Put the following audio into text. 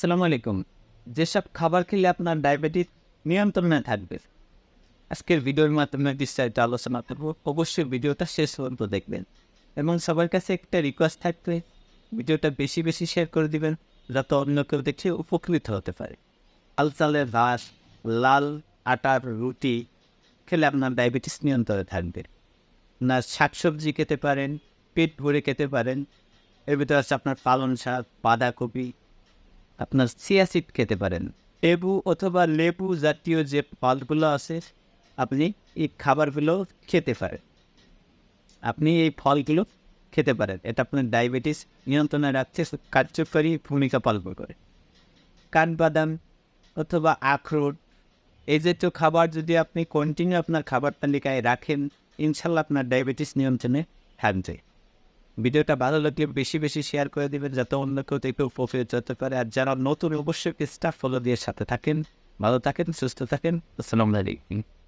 আসসালামু আলাইকুম। যেসব খাবার খেলে আপনার ডায়াবেটিস নিয়ন্ত্রণে থাকবে, আজকের ভিডিওর মাধ্যমে বিস্তারিত আলোচনা করব। অবশ্যই ভিডিওটা শেষ পর্যন্ত দেখবেন এবং সবার কাছে একটা রিকোয়েস্ট থাকবে, ভিডিওটা বেশি বেশি শেয়ার করে দিবেন যাতে অন্য কেউ দেখে উপকৃত হতে পারে। লাল চালের ভাত লাল আটার রুটি খেলে আপনার ডায়াবেটিস নিয়ন্ত্রণে থাকবে। না শাকসবজি খেতে পারেন, পেট ভরে খেতে পারেন। এর ভিতরে আছে আপনার পালং শাক, বাঁধাকপি আপনার সিয়াসিড খেতে পারেন। লেবু অথবা লেবু জাতীয় যে ফলগুলো আছে, আপনি এই খাবারগুলো খেতে পারেন। আপনি এই ফলগুলো খেতে পারেন। এটা আপনার ডায়াবেটিস নিয়ন্ত্রণে রাখতে কার্যকরী ভূমিকা পালন করে। কাঠবাদাম অথবা আখরোট, এই জাতীয় খাবার যদি আপনি কন্টিনিউ আপনার খাবার তালিকায় রাখেন, ইনশাল্লাহ আপনার ডায়াবেটিস নিয়ন্ত্রণে থাকবে। ভিডিওটা ভালো লাগলে বেশি বেশি শেয়ার করে দেবেন যাতে অন্য কেউ থেকে উপকৃত হতে পারে। আর যারা নতুন, অবশ্যই স্টাফ ফলো দিয়ে সাথে থাকেন। ভালো থাকেন, সুস্থ থাকেন। আসসালামু আলাইকুম।